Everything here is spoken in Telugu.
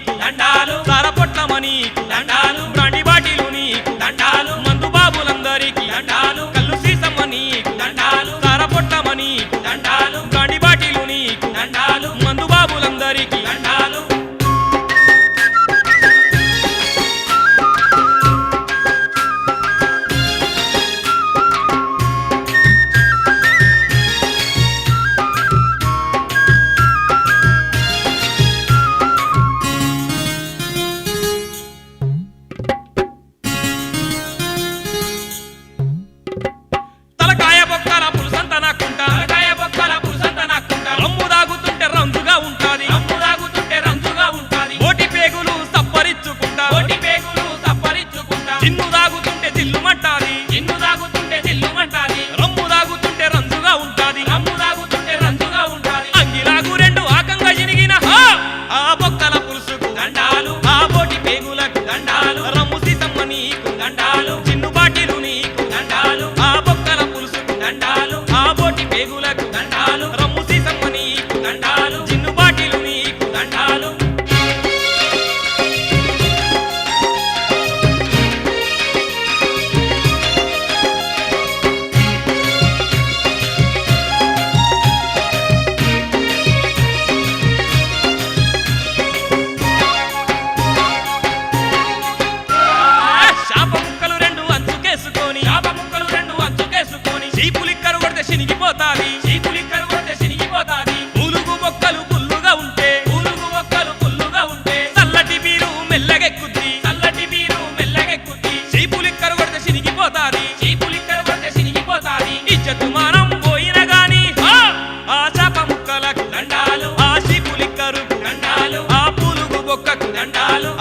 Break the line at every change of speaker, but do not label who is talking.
నీకు అండాలు పోతాది.
చీకులి కరువుంటే చిరిగిపోతాది
పూలుగు మొక్కలు పుల్లుగా ఉంటే
పులుగు మొక్కలు పుల్లుగా ఉంటే
చల్లటి మీరు మెల్లగెక్కుద్ది.
చల్లటి మీరు మెల్లగెక్కుద్ది.
చీపులి కరువుడితే చిరిగిపోతాది
చీపులి కరువుడితే చిరిగిపోతాది
ఇజ్జత్ మానం పోయిన గాని ఆ చాప ముక్కలకు
దండాలు
ఆ చీపులి కరుకు
దండాలు
ఆ పులుగు మొక్కకు
దండాలు